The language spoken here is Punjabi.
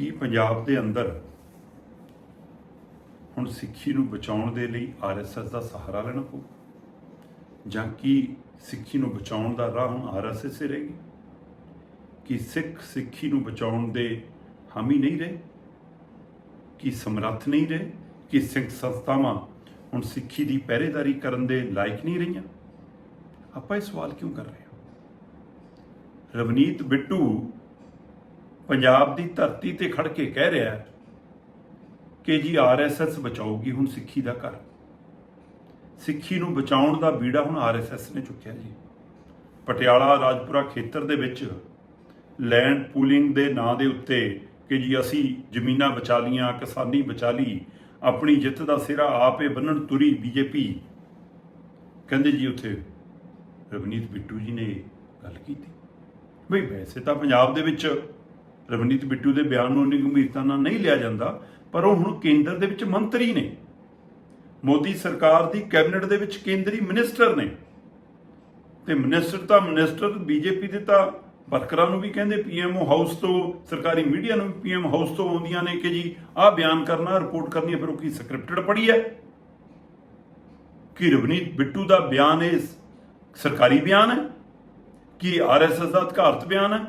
ਕੀ ਪੰਜਾਬ ਦੇ ਅੰਦਰ ਹੁਣ ਸਿੱਖੀ ਨੂੰ ਬਚਾਉਣ ਦੇ ਲਈ ਆਰਐਸਐਸ ਦਾ ਸਹਾਰਾ ਲੈਣਾ ਪਊ? ਜਾਂ ਕੀ ਸਿੱਖੀ ਨੂੰ ਬਚਾਉਣ ਦਾ ਰਾਹ ਹੁਣ ਆਰਐਸਐਸ ਹੀ ਰਹੇਗੀ? ਕਿ ਸਿੱਖ ਸਿੱਖੀ ਨੂੰ ਬਚਾਉਣ ਦੇ ਹਾਮੀ ਨਹੀਂ ਰਹੇ? ਕਿ ਸਮਰੱਥ ਨਹੀਂ ਰਹੇ? ਕਿ ਸਿੱਖ ਸੰਸਥਾਵਾਂ ਹੁਣ ਸਿੱਖੀ ਦੀ ਪਹਿਰੇਦਾਰੀ ਕਰਨ ਦੇ ਲਾਇਕ ਨਹੀਂ ਰਹੀਆਂ? ਆਪਾਂ ਇਹ ਸਵਾਲ ਕਿਉਂ ਕਰ ਰਹੇ ਹਾਂ? ਰਵਨੀਤ ਬਿੱਟੂ ਪੰਜਾਬ ਦੀ ਧਰਤੀ ਤੇ ਖੜ ਕੇ ਕਹਿ ਰਿਹਾ ਹੈ ਕਿ ਜੀ ਆਰਐਸਐਸ ਬਚਾਊਗੀ ਹੁਣ ਸਿੱਖੀ ਦਾ ਘਰ। ਸਿੱਖੀ ਨੂੰ ਬਚਾਉਣ ਦਾ ਬੀੜਾ ਹੁਣ ਆਰਐਸਐਸ ਨੇ ਚੁੱਕਿਆ ਜੀ। ਪਟਿਆਲਾ ਰਾਜਪੁਰਾ ਖੇਤਰ ਦੇ ਵਿੱਚ ਲੈਂਡ ਪੂਲਿੰਗ ਦੇ ਨਾਂ ਦੇ ਉੱਤੇ ਕਿ ਜੀ ਅਸੀਂ ਜ਼ਮੀਨਾਂ ਬਚਾ ਲੀਆਂ ਕਿਸਾਨੀ ਬਚਾ ਲਈ, ਆਪਣੀ ਜਿੱਤ ਦਾ ਸਿਰਾ ਆਪੇ ਬੰਨਣ ਤੁਰੀ ਬੀਜੇਪੀ ਕਹਿੰਦੇ ਜੀ ਉੱਥੇ ਰਵਨੀਤ ਬਿੱਟੂ ਜੀ ਨੇ ਗੱਲ ਕੀਤੀ। ਬਈ ਵੈਸੇ ਤਾਂ ਪੰਜਾਬ ਦੇ ਵਿੱਚ ਰਵਨੀਤ ਬਿੱਟੂ ਦੇ ਬਿਆਨ ਨੂੰ ਇੰਨੀ ਗੰਭੀਰਤਾ ਨਾਲ ਨਹੀਂ ਲਿਆ ਜਾਂਦਾ, ਪਰ ਉਹ ਹੁਣ ਕੇਂਦਰ ਦੇ ਵਿੱਚ ਮੰਤਰੀ ਨੇ। ਮੋਦੀ ਸਰਕਾਰ ਦੀ ਕੈਬਨਿਟ ਦੇ ਵਿੱਚ ਕੇਂਦਰੀ ਮਿਨਿਸਟਰ ਨੇ। ਤੇ ਮਿਨਿਸਟਰ ਤਾਂ ਮਿਨਿਸਟਰ, ਬੀਜੇਪੀ ਦੇ ਤਾਂ ਵਰਕਰਾਂ ਨੂੰ ਵੀ ਕਹਿੰਦੇ ਪੀਐਮਓ ਹਾਊਸ ਤੋਂ, ਸਰਕਾਰੀ ਮੀਡੀਆ ਨੂੰ ਵੀ ਪੀਐਮ ਹਾਊਸ ਤੋਂ ਆਉਂਦੀਆਂ ਨੇ ਕਿ ਜੀ, ਆਹ ਬਿਆਨ ਕਰਨਾ, ਰਿਪੋਰਟ ਕਰਨੀ ਹੈ, ਫਿਰ ਉਹ ਕੀ ਸਕ੍ਰਿਪਟਡ ਪੜੀ ਹੈ? ਕਿ ਰਵਨੀਤ ਬਿੱਟੂ ਦਾ ਬਿਆਨ ਇਹ ਸਰਕਾਰੀ ਬਿਆਨ ਹੈ? ਕਿ ਆਰਐਸਐਸ ਦਾ ਅਧਿਕਾਰਤ ਬਿਆਨ ਹੈ?